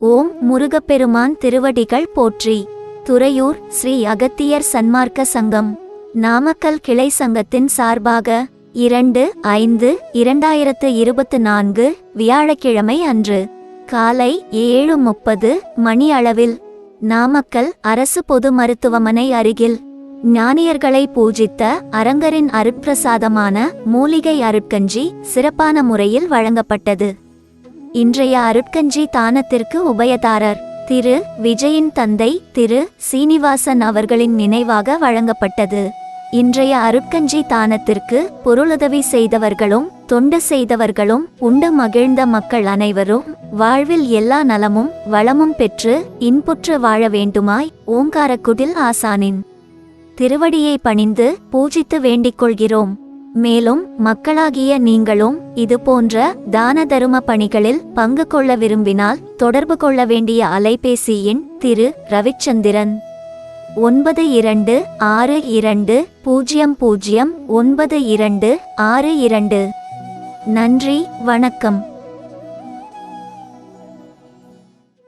ஓம் முருகப்பெருமான் திருவடிகள் போற்றி. துறையூர் ஸ்ரீ அகத்தியர் சன்மார்க்க சங்கம். நாமக்கல் கிளை சங்கத்தின் சார்பாக இரண்டு ஐந்து இரண்டாயிரத்து இருபத்து நான்கு வியாழக்கிழமை அன்று காலை ஏழு முப்பது மணி அளவில் நாமக்கல் அரசு பொது மருத்துவமனை அருகில் ஞானியர்களை பூஜித்த அரங்கரின் அருட்பிரசாதமான மூலிகை அருட்கஞ்சி சிறப்பான முறையில் வழங்கப்பட்டது. இன்றைய அருட்கஞ்சி தானத்திற்கு உபயதாரர். திரு. விஜயின் தந்தை திரு. சீனிவாசன் அவர்களின் நினைவாக வழங்கப்பட்டது. இன்றைய அருட்கஞ்சி தானத்திற்கு பொருளுதவி செய்தவர்களும் தொண்டு செய்தவர்களும் உண்டு மகிழ்ந்த மக்கள் அனைவரும் வாழ்வில் எல்லா நலமும் வளமும் பெற்று இன்புற்று வாழ வேண்டுமாய் ஓங்காரக்குடில் ஆசானின். திருவடியை பணிந்து பூஜித்து வேண்டிக் கொள்கிறோம். மேலும் மக்களாகிய நீங்களும் இது போன்ற தான தரும பணிகளில் பங்கு கொள்ள விரும்பினால் தொடர்பு கொள்ள வேண்டிய அலைபேசி எண் திரு ரவிச்சந்திரன். ஒன்பது இரண்டு ஆறு இரண்டு பூஜ்ஜியம் பூஜ்ஜியம் ஒன்பது இரண்டு ஆறு இரண்டு. நன்றி வணக்கம்.